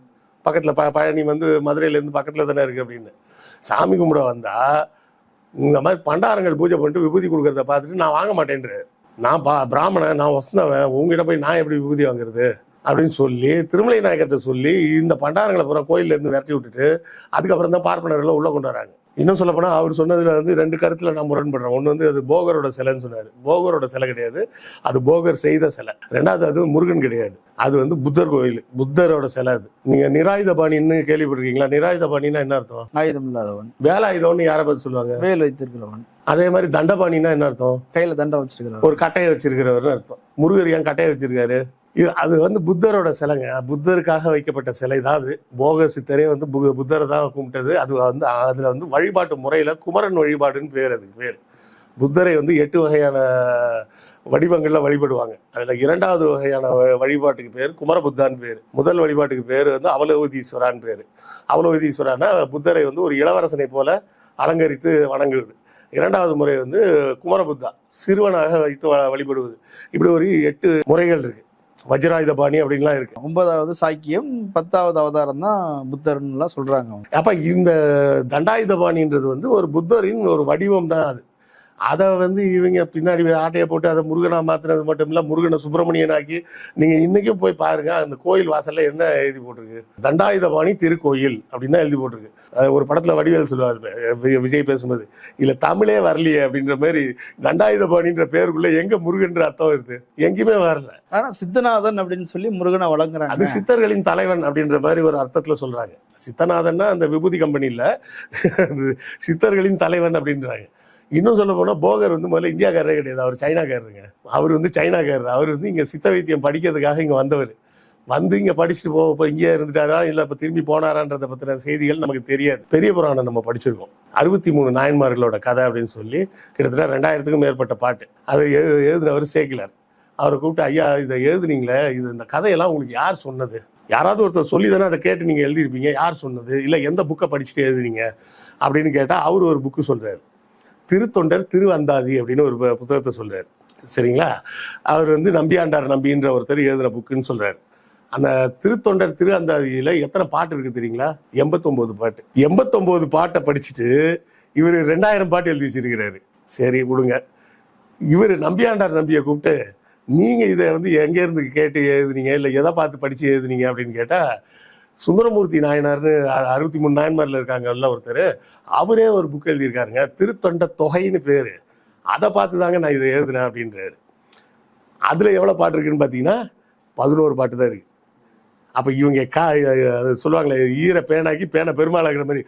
பக்கத்தில் ப பழனி வந்து மதுரையிலேருந்து பக்கத்தில் தானே இருக்குது அப்படின்னு. சாமி கும்பிட வந்தால் இந்த மாதிரி பண்டாரங்கள் பூஜை பண்ணிட்டு விபூதி கொடுக்கறத பார்த்துட்டு நான் வாங்க மாட்டேன்றாரு நான் பா பிராமணன் நான் வசந்தவன் உங்ககிட்ட போய் நான் எப்படி விபூதி வாங்குறது? அப்படின்னு சொல்லி திருமலை நாயக்கத்தை சொல்லி இந்த பண்டாரங்களை பூரா கோயில்ல இருந்து விரட்டி விட்டுட்டு அதுக்கப்புறம் தான் பார்ப்பனர்களை உள்ள கொண்டு வராங்க. இன்னும் சொல்ல போனா அவர் சொன்னதுல வந்து ரெண்டு கருத்துல நான் முரண்படுறேன். ஒன்று வந்து அது போகரோட சிலைன்னு சொன்னாரு. போகரோட சிலை கிடையாது. அது போகர் செய்த சிலை. ரெண்டாவது அது முருகன் கிடையாது. அது வந்து புத்தர் கோயில். புத்தரோட சிலை அது. நீங்க நிராயுதபாணின்னு கேள்விப்பட்டிருக்கீங்களா? நிராயுதபாணின்னா என்ன அர்த்தம்? ஆயுதம் இல்லாதவன். வேலாயுதம்னு யாரை பத்தி சொல்லுவாங்க? வேல் வைத்திருக்கிறவன். அதே மாதிரி தண்டபாணின்னா என்ன அர்த்தம்? கையில தண்டம் வச்சிருக்கிறவன் ஒரு கட்டையை வச்சிருக்கிறவர்னு அர்த்தம். முருகர் ஏன் கட்டையை வச்சிருக்காரு? இது அது வந்து புத்தரோட சிலைங்க. புத்தருக்காக வைக்கப்பட்ட சிலை தான் அது. போக சித்தரே வந்து பு- புத்தரை தான் கும்பிட்டது. அது வந்து அதில் வந்து வழிபாட்டு முறையில் குமரன் வழிபாடுன்னு பேர் அதுக்கு பேர் புத்தரை வந்து எட்டு வகையான வடிவங்களில் வழிபடுவாங்க. அதில் இரண்டாவது வகையான வ- வழிபாட்டுக்கு பேர் குமரபுத்தான்னு பேர். முதல் வழிபாட்டுக்கு பேர் வந்து அவலோகதீஸ்வரான்னு பேர். அவலோகதீஸ்வரானா புத்தரை வந்து ஒரு இளவரசனை போல அலங்கரித்து வணங்குவது. இரண்டாவது முறை வந்து குமரபுத்தா சிறுவனாக வைத்து வ- வழிபடுவது. இப்படி ஒரு எட்டு முறைகள் இருக்குது வஜ்ராயுதபாணி அப்படின்லாம் இருக்கு. ஒன்பதாவது சாக்கியம் பத்தாவது அவதாரம் தான் புத்தர்ன்னுலாம் சொல்றாங்க அப்ப இந்த தண்டாயுதபாணின்றது வந்து ஒரு புத்தரின் ஒரு வடிவம் தான் அது. அதை வந்து இவங்க பின்னாடி ஆட்டையை போட்டு அதை முருகனா மாத்தினது மட்டும் இல்ல முருகனை சுப்பிரமணியன் ஆக்கி நீங்க இன்னைக்கும் போய் பாருங்க அந்த கோயில் வாசல்ல என்ன எழுதி போட்டிருக்கு? தண்டாயுதபாணி திருக்கோயில் அப்படின்னு தான் எழுதி போட்டிருக்கு. அது ஒரு படத்துல வடிவேல் சொல்லுவார் விஜய் பேசும்போது இல்ல தமிழே வரலையே அப்படின்ற மாதிரி தண்டாயுதபாணின்ற பேருக்குள்ள எங்க முருகன்ற அர்த்தம் இருக்கு எங்கேயுமே வரல. ஆனா சித்தநாதன் அப்படின்னு சொல்லி முருகனை அது வழங்குறாங்க சித்தர்களின் தலைவன் அப்படின்ற மாதிரி ஒரு அர்த்தத்துல சொல்றாங்க. சித்தநாதன்னா அந்த விபூதி கம்பெனி இல்ல அது சித்தர்களின் தலைவன் அப்படின்றாங்க. இன்னும் சொல்ல போனால் போகர் வந்து முதல்ல இந்தியாக்காரரே கிடையாது. அவர் சைனாக்காரருங்க. அவர் வந்து சைனாக்காரர். அவர் வந்து இங்கே சித்த வைத்தியம் படிக்கிறதுக்காக இங்கே வந்தவர். வந்து இங்கே படிச்சுட்டு போ இப்போ இங்கே இருந்துட்டாரா? இல்லை இப்போ திரும்பி போனாரான்றத பற்றின செய்திகள் நமக்கு தெரியாது. பெரிய புராணம் நம்ம படிச்சிருக்கோம். அறுபத்தி மூணு நாயன்மார்களோட கதை அப்படின்னு சொல்லி கிட்டத்தட்ட ரெண்டாயிரத்துக்கும் மேற்பட்ட பாட்டு. அதை எழு எழுதினவர் சேக்கிலார் அவரை கூப்பிட்டு ஐயா இதை எழுதுனீங்களே? இது இந்த கதையெல்லாம் உங்களுக்கு யார் சொன்னது? யாராவது ஒருத்தர் சொல்லி தானே அதை கேட்டு நீங்கள் எழுதியிருப்பீங்க? யார் சொன்னது? இல்லை எந்த புக்கை படிச்சுட்டு எழுதுனீங்க? அப்படின்னு கேட்டால் அவர் ஒரு புக்கு சொல்கிறார் திருத்தொண்டர் திருவந்தாதி அப்படின்னு ஒரு பு- புத்தகத்தை சொல்கிறார் சரிங்களா? அவர் வந்து நம்பியாண்டார் நம்பின்ற ஒருத்தர் எழுதின புக்குன்னு சொல்கிறார் அந்த திருத்தொண்டர் திரு அந்தாதியில் எத்தனை பாட்டு இருக்குது தெரியுங்களா? எண்பத்தொம்போது பாட்டு. எண்பத்தொம்போது பாட்டை படிச்சுட்டு இவர் ரெண்டாயிரம் பாட்டு எழுதி வச்சிருக்கிறாரு. சரி விடுங்க. இவர் நம்பியாண்டார் நம்பியை கூப்பிட்டு நீங்க இதை வந்து எங்கேருந்து கேட்டு எழுதுனீங்க? இல்லை எதை பார்த்து படிச்சு எழுதுனீங்க? அப்படின்னு கேட்டா சுந்தரமூர்த்தி நாயனார்னு அறுபத்தி மூணு நாயன்மாரில் இருக்காங்கல்ல ஒருத்தர். அவரே ஒரு புக் எழுதியிருக்காருங்க. திருத்தொண்ட தொகைன்னு பேர். அதை பார்த்து தாங்க நான் இதை எழுதினேன் அப்படின்றாரு. அதில் எவ்வளோ பாட்டு இருக்குன்னு பார்த்தீங்கன்னா பதினோரு பாட்டு தான் இருக்குது அப்போ இவங்க கா அது சொல்லுவாங்களே ஈர பேனாக்கி பேனை பெருமாளாகிற மாதிரி.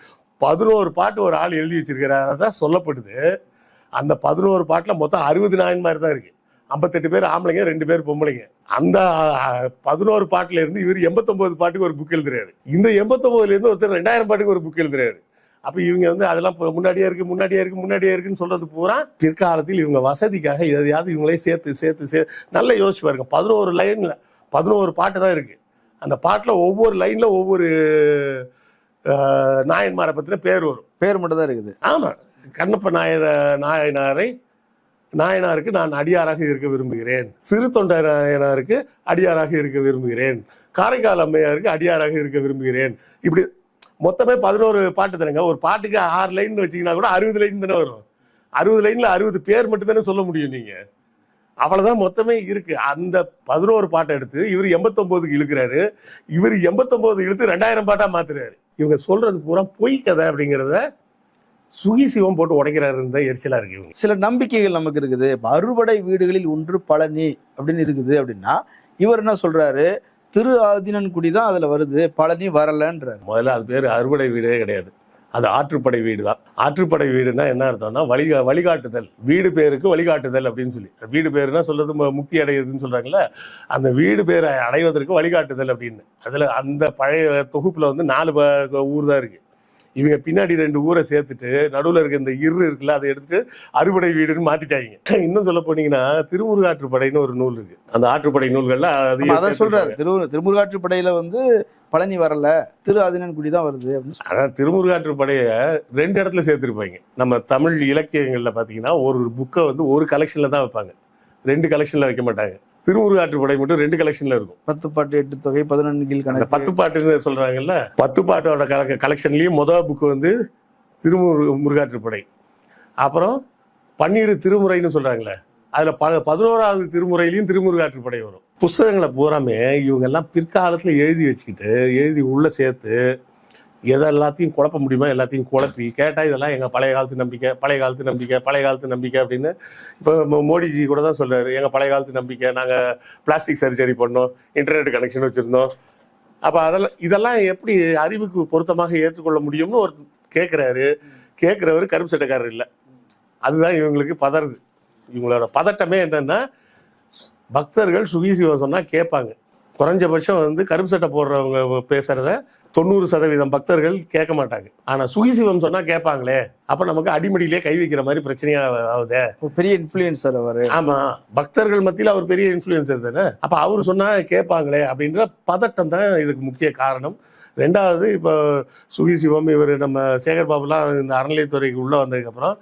பதினோரு பாட்டு ஒரு ஆள் எழுதி வச்சிருக்கிறாரு. தான் சொல்லப்படுது. அந்த பதினோரு பாட்டில் மொத்தம் அறுபது நாயன்மார் தான் இருக்குது ஐம்பத்தெட்டு பேர் ஆம்பளைங்க ரெண்டு பேர் பொம்பளைங்க. அந்த பதினோரு பாட்டுல இருந்து இவர் எண்பத்தொன்பது பாட்டுக்கு ஒரு புக் எழுதுறாரு. இந்த எண்பத்தொன்பதுல இருந்து ஒருத்தர் ரெண்டாயிரம் பாட்டுக்கு ஒரு புக் எழுதுறாரு. அப்ப இவங்க வந்து அதெல்லாம் முன்னாடியே இருக்கு முன்னாடியே இருக்கு முன்னாடியே இருக்குன்னு சொல்றது பூரா பிற்காலத்தில் இவங்க வசதிக்காக எதையாவது இவங்களே சேர்த்து சேர்த்து சே நல்லா யோசிச்சு பாருங்க. பதினோரு லைன்ல பதினோரு பாட்டு தான் இருக்கு. அந்த பாட்டுல ஒவ்வொரு லைன்ல ஒவ்வொரு நாயன்மாரை பத்தின பேர் வரும். பேர் மட்டும் தான் இருக்குது. ஆமா. கண்ணப்ப நாயன நாயனாரை நாயனாருக்கு நான் அடியாராக இருக்க விரும்புகிறேன். சிறு தொண்டை நாயனாருக்கு அடியாராக இருக்க விரும்புகிறேன். காரைக்கால் அம்மையாருக்கு அடியாராக இருக்க விரும்புகிறேன். இப்படி மொத்தமே பதினோரு பாட்டு தானேங்க. ஒரு பாட்டுக்கு ஆறு லைன் வச்சீங்கன்னா கூட அறுபது லைன் தானே வரும். அறுபது லைனில் அறுபது பேர் மட்டும் தானே சொல்ல முடியும் நீங்கள் அவ்வளோதான் மொத்தமே இருக்கு. அந்த பதினோரு பாட்டை எடுத்து இவர் எண்பத்தொம்போதுக்கு இழுக்கிறாரு. இவர் எண்பத்தொம்போது இழுத்து ரெண்டாயிரம் பாட்டாக மாத்துறாரு. இவங்க சொல்றது பூரா பொய் கதை அப்படிங்கிறத சுகி சிவம் போட்டு உடைக்கிறாருன்னு தான் எரிச்சலா இருக்கு சில நம்பிக்கைகள் நமக்கு இருக்குது. இப்ப அறுபடை வீடுகளில் ஒன்று பழனி அப்படின்னு இருக்குது அப்படின்னா இவர் என்ன சொல்றாரு? திரு ஆதினன்குடி தான் அதுல வருது. பழனி வரலன்றாரு. முதல்ல அது பேர் அறுவடை வீடே கிடையாது. அது ஆற்றுப்படை வீடு தான். ஆற்றுப்படை வீடுனா என்ன அர்த்தம்னா வழி வழிகாட்டுதல். வீடு பேருக்கு வழிகாட்டுதல் அப்படின்னு சொல்லி. வீடு பேருனா சொல்றது முக்தி அடையுதுன்னு சொல்றாங்கல்ல அந்த வீடு பேரை அடைவதற்கு வழிகாட்டுதல் அப்படின்னு. அதுல அந்த பழைய தொகுப்புல வந்து நாலு ஊர் தான் இருக்கு. இவங்க பின்னாடி ரெண்டு ஊரை சேர்த்துட்டு நடுவுல இருக்க இந்த இரு இருக்குல்ல அதை எடுத்துட்டு அறுபடை வீடுன்னு மாத்திட்டாங்க. இன்னும் சொல்ல போனீங்கன்னா திருமுருகாற்றுப்படைன்னு ஒரு நூல் இருக்கு. அந்த ஆற்றுப்படை நூல்கள்ல அதையும் அதான் சொல்றாரு. திரு திருமுருகாற்றுப்படையில வந்து பழனி வரல திரு ஆதினன்குடி தான் வருது அப்படின்னு. அதான் திருமுருகாற்றுப்படைய ரெண்டு இடத்துல சேர்த்திருப்பாங்க. நம்ம தமிழ் இலக்கியங்கள்ல பாத்தீங்கன்னா ஒரு புக்கை வந்து ஒரு கலெக்ஷன்ல தான் வைப்பாங்க. ரெண்டு கலெக்ஷன்ல வைக்க மாட்டாங்க. திருமுருகாற்றுப்படை மட்டும் ரெண்டு கலெக்ஷன்ல இருக்கும். பத்து பாட்டு எட்டு தொகை பதினொன்று கீழ் கணக்கு. பத்து பாட்டுன்னு சொல்றாங்கல்ல பத்து பாட்டோட கல கலெக்ஷன்லயும் முதல் புக்கு வந்து திருமுரு முருகாற்றுப்படை அப்புறம் பன்னிரு திருமுறைன்னு சொல்றாங்களே அதுல ப பதினோராவது திருமுறையிலையும் திருமுருகாற்றுப்படை வரும். புஸ்தகங்களை பூராமே இவங்க எல்லாம் பிற்காலத்துல எழுதி வச்சுக்கிட்டு எழுதி உள்ள சேர்த்து எதை எல்லாத்தையும் குழப்ப முடியுமோ? எல்லாத்தையும் குழப்பி கேட்டால் இதெல்லாம் எங்கள் பழைய காலத்து நம்பிக்கை பழைய காலத்து நம்பிக்கை பழைய காலத்து நம்பிக்கை அப்படின்னு இப்போ மோடிஜி கூட தான் சொல்கிறார் எங்கள் பழைய காலத்து நம்பிக்கை நாங்கள் பிளாஸ்டிக் சர்ஜரி பண்ணோம் இன்டர்நெட் கனெக்ஷன் வச்சிருந்தோம். அப்போ அதெல்லாம் இதெல்லாம் எப்படி அறிவுக்கு பொருத்தமாக ஏற்றுக்கொள்ள முடியும்னு ஒரு கேட்குறாரு கேட்குறவர் கருப்பு சட்டைக்காரர் இல்லை. அதுதான் இவங்களுக்கு பதறுது. இவங்களோட பதட்டமே என்னென்னா பக்தர்கள் சுகி சிவம் கேட்பாங்க. குறைஞ்சபட்சம் வந்து கருப்பு சட்டை போடுறவங்க பேசுறத தொண்ணூறு சதவீதம் பக்தர்கள் கேட்க மாட்டாங்க. ஆனா சுகி சிவம் சொன்னா கேட்பாங்களே அப்ப நமக்கு அடிமடியிலே கை வைக்கிற மாதிரி பிரச்சனையா ஆகுதே. பெரிய இன்ஃபுளுசர் அவரு. ஆமா பக்தர்கள் மத்தியில அவர் பெரிய இன்ஃப்ளூயன்சர் தானே. அப்ப அவர் சொன்னா கேட்பாங்களே அப்படின்ற பதட்டம் தான் இதுக்கு முக்கிய காரணம். ரெண்டாவது இப்போ சுகி சிவம் இவர் நம்ம சேகர் பாபுலாம் இந்த அறநிலையத்துறைக்கு உள்ள வந்ததுக்கு அப்புறம்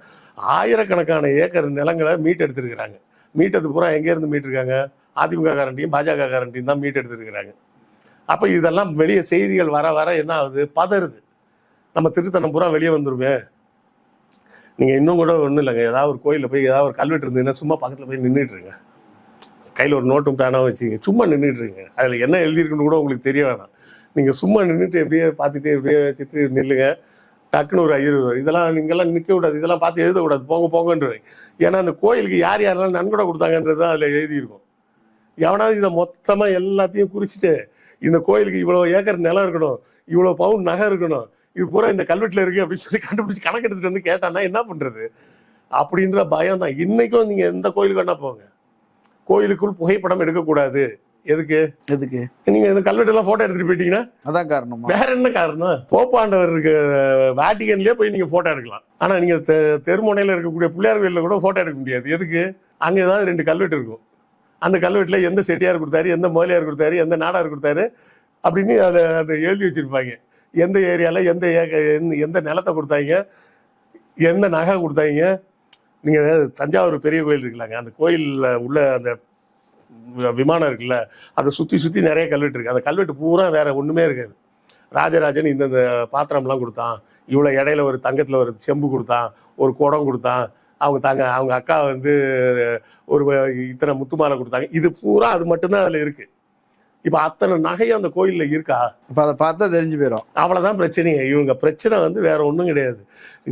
ஆயிரக்கணக்கான ஏக்கர் நிலங்களை மீட்டெடுத்திருக்கிறாங்க. மீட்டது பூரா எங்க இருந்து மீட்டிருக்காங்க? அதிமுக காரண்டையும் பாஜக காரண்டையும் தான் மீட் எடுத்துருக்கிறாங்க. அப்போ இதெல்லாம் வெளியே செய்திகள் வர வர என்ன ஆகுது? பதறுது. நம்ம திருத்தணம் பூரா வெளியே வந்துருமே. நீங்கள் இன்னும் கூட ஒன்றும் இல்லைங்க. ஏதாவது ஒரு கோயிலில் போய் ஏதாவது ஒரு கல்வெட்டு இருந்ததுன்னா சும்மா பக்கத்தில் போய் நின்றுட்டு இருங்க. கையில் ஒரு நோட்டும் பேனாவும் வச்சுங்க. சும்மா நின்றுட்டு இருங்க. அதில் என்ன எழுதியிருக்குன்னு கூட உங்களுக்கு தெரிய வேணாம். நீங்கள் சும்மா நின்றுட்டு எப்படியே பார்த்துட்டு எப்படியே வச்சுட்டு நில்லுங்க. டக்குன்னு ஒரு ஐயர் இதெல்லாம் நீங்கள்லாம் நிற்க கூடாது. இதெல்லாம் பார்த்து எழுதக்கூடாது. போங்க போங்கன்றேன் ஏன்னா அந்த கோயிலுக்கு யார் யாரெல்லாம் நன்கொடை கொடுத்தாங்கன்றது தான் அதில் எழுதியிருக்கும். எவனாவது இதை மொத்தமாக எல்லாத்தையும் குறிச்சிட்டு இந்த கோயிலுக்கு இவ்வளோ ஏக்கர் நிலம் இருக்கணும் இவ்வளோ பவுன் நகை இருக்கணும் இது பூரா இந்த கல்வெட்டில் இருக்கு அப்படின்னு சொல்லி கண்டுபிடிச்சு கணக்கு எடுத்துட்டு வந்து கேட்டான்னா என்ன பண்ணுறது அப்படின்ற பயம் தான். இன்னைக்கும் நீங்கள் எந்த கோயிலுக்கு வேணா போங்க. கோயிலுக்குள் புகைப்படம் எடுக்கக்கூடாது. எதுக்கு? எதுக்கு? நீங்க இந்த கல்வெட்டெல்லாம் போட்டோ எடுத்துட்டு போயிட்டீங்கன்னா அதான் காரணமா. வேற என்ன காரணம்? போப்பாண்டவர் இருக்க வேட்டிகன்லயே போய் நீங்க போட்டோ எடுக்கலாம். ஆனா நீங்க தெ- தெருமுனையில இருக்கக்கூடிய பிள்ளையார் கோயில்ல கூட போட்டோ எடுக்க முடியாது. எதுக்கு? அங்க ஏதாவது ரெண்டு கல்வெட்டு இருக்கும். அந்த கல்வெட்டில் எந்த செட்டியார் கொடுத்தாரு எந்த முதலியார் கொடுத்தாரு எந்த நாடார் கொடுத்தாரு அப்படின்னு அதை அதை எழுதி வச்சிருப்பாங்க. எந்த ஏரியாவில் எந்த ஏக்க எந்த- எந்த நிலத்தை கொடுத்தாங்க எந்த நகை கொடுத்தாங்க. நீங்கள் தஞ்சாவூர் பெரிய கோயில் இருக்குல்லங்க அந்த கோயிலில் உள்ள அந்த விமானம் இருக்குல்ல அதை சுற்றி சுற்றி நிறைய கல்வெட்டு இருக்குது அந்த கல்வெட்டு பூரா வேறு ஒன்றுமே இருக்காது. ராஜராஜன் இந்தந்த பாத்திரம்லாம் கொடுத்தான். இவ்வளோ இடையில ஒரு தங்கத்தில் ஒரு செம்பு கொடுத்தான் ஒரு குடம் கொடுத்தான். அவங்க தாங்க அவங்க அக்கா வந்து ஒரு இத்தனை முத்துமாலை கொடுத்தாங்க. இது பூரா அது மட்டும்தான் அதில் இருக்குது இப்போ அத்தனை நகையும் அந்த கோயிலில் இருக்கா? இப்ப அதை பார்த்தா தெரிஞ்சு போயிடும் அவ்வளோதான் பிரச்சனையே. இவங்க பிரச்சனை வந்து வேற ஒன்றும் கிடையாது.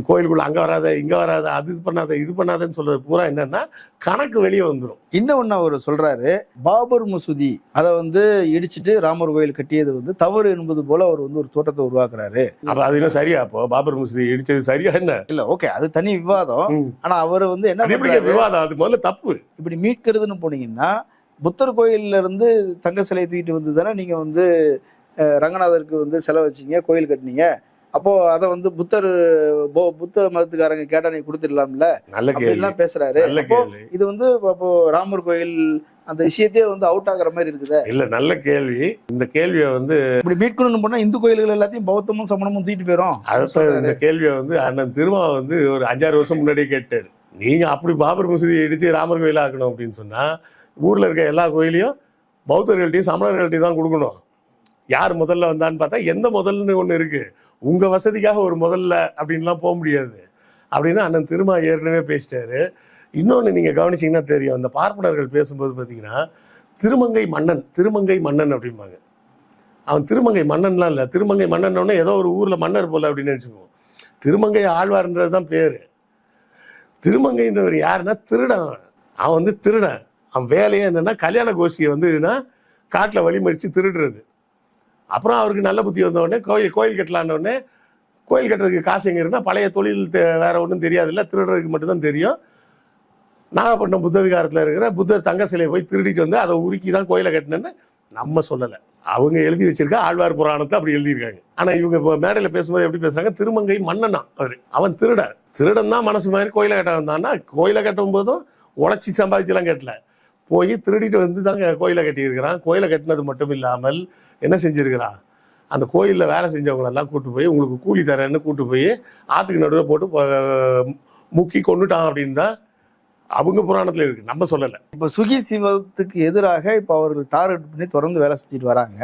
கோயிலுக்குள்ள அங்கே வராத இங்கே வராத அது இது பண்ணாத இது பண்ணாதன்னு சொல்றது பூரா என்னன்னா கணக்கு வெளியே வந்துடும் இன்னொன்னு அவர் சொல்றாரு பாபர் மசூதி அதை வந்து இடிச்சிட்டு ராமர் கோயில் கட்டியது வந்து தவறு என்பது போல அவர் வந்து ஒரு தோட்டத்தை உருவாக்குறாரு. அப்போ அது என்ன சரியா? அப்போ பாபர் மசூதி இடிச்சது சரியா என்ன? இல்ல ஓகே அது தனி விவாதம். ம். ஆனா அவர் வந்து என்ன? விவாதம்? அது முதல்ல தப்பு. இப்படி மீட்கிறதுன்னு போனீங்கன்னா புத்தர் கோயில்ல இருந்து தங்க சிலையை தூக்கிட்டு வந்து தானே நீங்க வந்து ரங்கநாதருக்கு வந்து செலவு வச்சீங்க கோயில் கட்டினீங்க. அப்போ அதை வந்து புத்தர் போ- புத்த மதத்துக்காரங்க கேட்டா நீ கொடுத்துடலாம்ல? அப்படின்லாம் பேசுறாரு. அப்போ இது வந்து அப்போ ராமர் கோயில் அந்த விஷயத்தையே வந்து அவுட் ஆகுற மாதிரி இருக்குதே. இல்ல நல்ல கேள்வி. இந்த கேள்வியை வந்து இப்படி மீட்கணும்னு போனா இந்து கோயில்கள் எல்லாத்தையும் பௌத்தமும் சமணமும் தூக்கிட்டு போயிரும். அடுத்த இந்த கேள்வியை வந்து அண்ணன் திருமா வந்து ஒரு அஞ்சாறு வருஷம் முன்னாடியே கேட்டாரு. நீங்க அப்படி பாபர் மசூதியை இடிச்சு ராமர் கோயில் ஆக்கணும் அப்படின்னு சொன்னா ஊரில் இருக்க எல்லா கோயிலையும் பௌத்தர்கள்ட்டையும் சமணர்கள்ட்டையும் தான் கொடுக்கணும். யார் முதல்ல வந்தான்னு பார்த்தா எந்த முதல்னு ஒன்று இருக்குது உங்கள் வசதிக்காக ஒரு முதல்ல அப்படின்லாம் போக முடியாது. அப்படின்னு அண்ணன் திருமா ஏற்கனவே பேசிட்டாரு. இன்னொன்று நீங்கள் கவனிச்சீங்கன்னா தெரியும். அந்த பார்ப்பனர்கள் பேசும்போது பார்த்தீங்கன்னா திருமங்கை மன்னன் திருமங்கை மன்னன் அப்படிம்பாங்க. அவன் திருமங்கை மன்னன்லாம் இல்லை. திருமங்கை மன்னன்னொடனே ஏதோ ஒரு ஊரில் மன்னர் போல அப்படின்னு நினச்சிக்குவோம். திருமங்கை ஆழ்வார்ன்றது தான் பேர். திருமங்கைன்றவர் யாருன்னா திருடன். அவன் வந்து திருடன். அவன் வேலையே என்னன்னா கல்யாண கோஷ்டியை வந்து இதுன்னா காட்டில் வழிமறித்து திருடுறது. அப்புறம் அவருக்கு நல்ல புத்தி வந்தவுடனே கோயில் கோயில் கட்டலான்னு உடனே கோயில் கட்டுறதுக்கு காசு எங்கே இருக்குன்னா பழைய தொழில் வேறு வேற ஒன்றும் தெரியாதுல்ல திருடுறதுக்கு மட்டும்தான் தெரியும். நாகப்பட்டினம் புத்த விகாரத்தில் இருக்கிற புத்தர் தங்க சிலையை போய் திருடிட்டு வந்து அதை உருக்கி தான் கோயிலை கட்டினேன்னு நம்ம சொல்லலை. அவங்க எழுதி வச்சிருக்க ஆழ்வார் புராணத்தை அப்படி எழுதியிருக்காங்க. ஆனால் இவங்க இப்போ மேடையில் பேசும்போது எப்படி பேசுறாங்க? திருமங்கை மன்னனா அவர். அவன் திருடன் திருடன் தான் மனசு மாதிரி கோயிலை கட்ட வந்தான்னா கோயிலை கட்டும் போதும் உழைச்சி சம்பாதிச்செல்லாம் கட்டல. போய் திருடிட்டு வந்து தாங்க கோயிலை கட்டியிருக்கிறான். கோயிலை கட்டினது மட்டும் இல்லாமல் என்ன செஞ்சுருக்கிறான் அந்த கோயிலில் வேலை செஞ்சவங்களெல்லாம் கூட்டு போய் உங்களுக்கு கூலி தரேன்னு கூட்டு போய் ஆற்றுக்கு நடுவில் போட்டு முக்கி கொண்டுட்டான் அப்படின்னு தான் அவங்க புராணத்தில் இருக்கு. நம்ம சொல்லலை. இப்போ சுகி சிவத்துக்கு எதிராக இப்போ அவர்கள் டார்கெட் பண்ணி தொடர்ந்து வேலை செஞ்சுட்டு வராங்க.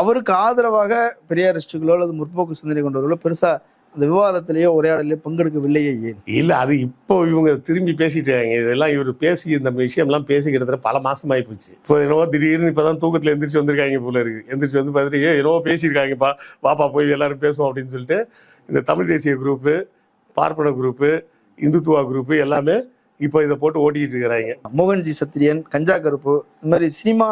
அவருக்கு ஆதரவாக பெரியாரிஸ்டுகளோ அல்லது முற்போக்கு சிந்தனை கொண்டவர்களோ பெருசாக அந்த விவாதத்திலேயோ உரையாடலையோ பங்கெடுக்கவில்லையே ஏன்? இல்லை அது இப்போ இவங்க திரும்பி பேசிட்டாங்க. இதெல்லாம் இவர் பேசி இந்த விஷயம்லாம் பேசி கிட்டத்தட்ட பல மாசம் ஆகி போச்சு. இப்போ என்னவோ திடீர்னு இப்பதான் தூக்கத்துல எந்திரிச்சு வந்திருக்காங்க போல இருக்கு. எந்திரிச்சு வந்து பார்த்துட்டு ஏ என்னவோ பேசியிருக்காங்கப்பா. வாப்பா போய் எல்லாரும் பேசுவோம் அப்படின்னு சொல்லிட்டு இந்த தமிழ் தேசிய குரூப்பு பார்ப்பன குரூப்பு இந்துத்துவா குரூப்பு எல்லாமே இப்போ இதை போட்டு ஓட்டிக்கிட்டு இருக்கிறாங்க. மோகன்ஜி சத்திரியன் கஞ்சா கருப்பு இந்த மாதிரி சினிமா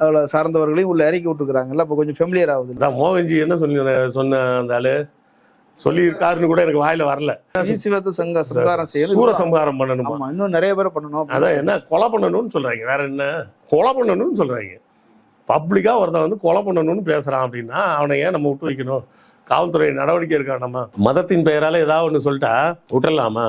அதுல சார்ந்தவர்களையும் உள்ள இறக்கி விட்டுருக்காங்கல்ல அப்போ கொஞ்சம் ஃபெமிலியர் ஆகுது. மோகன்ஜி என்ன சொல்லி சொன்ன அந்த ஆளு? சொல்லியிருக்காருன்னு கூட எனக்கு வாயில வரல. சிவத்தை சங்க சங்காரம் செய்யறது சூர சம்ஹாரம் பண்ணணுமா? இன்னும் நிறைய பேரை பண்ணணும் அதான் என்ன கொலை பண்ணணும்னு சொல்றாங்க. வேற என்ன? கொலை பண்ணணும்னு சொல்றாங்க. பப்ளிக்கா ஒருத்தன் வந்து கொலை பண்ணணும்னு பேசுறான் அப்படின்னா அவனை ஏன் நம்ம விட்டு வைக்கணும்? காவல்துறை நடவடிக்கை எடுக்கணுமா மதத்தின் பெயரால ஏதாவது ஒன்று சொல்லிட்டா விட்டுடலாமா?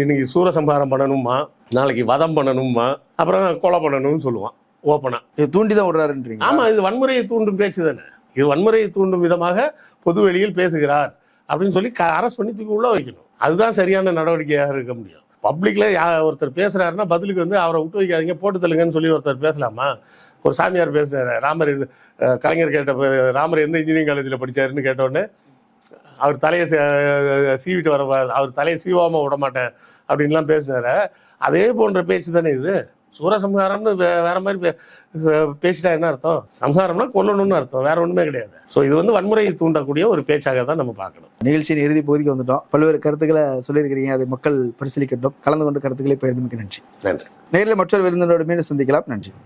இன்னைக்கு சூரசம்ஹாரம் பண்ணணுமா? நாளைக்கு வதம் பண்ணணுமா? அப்புறம் கொலை பண்ணணும்னு சொல்லுவான் ஓப்பனா. இது தூண்டி தான் விடுறாருன்றீங்க. ஆமா இது வன்முறையை தூண்டும் பேச்சு தானே. இது வன்முறையை தூண்டும் விதமாக பொது வெளியில் பேசுகிறார். அப்படின்னு சொல்லி அரெஸ்ட் பண்ணி தூக்கி உள்ள வைக்கணும். அதுதான் சரியான நடவடிக்கையாக இருக்க முடியும். பப்ளிக்ல யா- ஒருத்தர் பேசுறாருன்னா பதிலுக்கு வந்து அவரை விட்டு வைக்காதீங்க போட்டு தள்ளுங்கன்னு சொல்லி ஒருத்தர் பேசலாமா? ஒரு சாமியார் பேசுறாரு ராமர் கலைஞர் கேட்ட ராமர் எந்த இன்ஜினியரிங் காலேஜில் படிச்சாருன்னு கேட்டோடனே அவர் தலையை சீவிட்டு வர அவர் தலையை சீவாம விட மாட்டேன் அப்படின்லாம் பேசினாரு அதே போன்ற பேச்சு தானே இது? சூரசம்ஹாரம்னு வே- வேற மாதிரி பேசிட்டா என்ன அர்த்தம்? சம்ஹாரம்னா கொல்லணும்னு அர்த்தம். வேற ஒண்ணுமே கிடையாது. ஸோ இது வந்து வன்முறையை தூண்டக்கூடிய ஒரு பேச்சாக தான் நம்ம பார்க்கணும். நிகழ்ச்சியின் இறுதி பகுதிக்கு வந்துட்டோம். பல்வேறு கருத்துக்களை சொல்லியிருக்கிறீங்க. அதை மக்கள் பரிசீலிக்கட்டும். கலந்து கொண்டு கருத்துக்களை பகிர்ந்து நன்றி. நன்றி. நேரில் மற்றொரு விருந்தினரோடு மீண்டும் சந்திக்கலாம். நன்றி.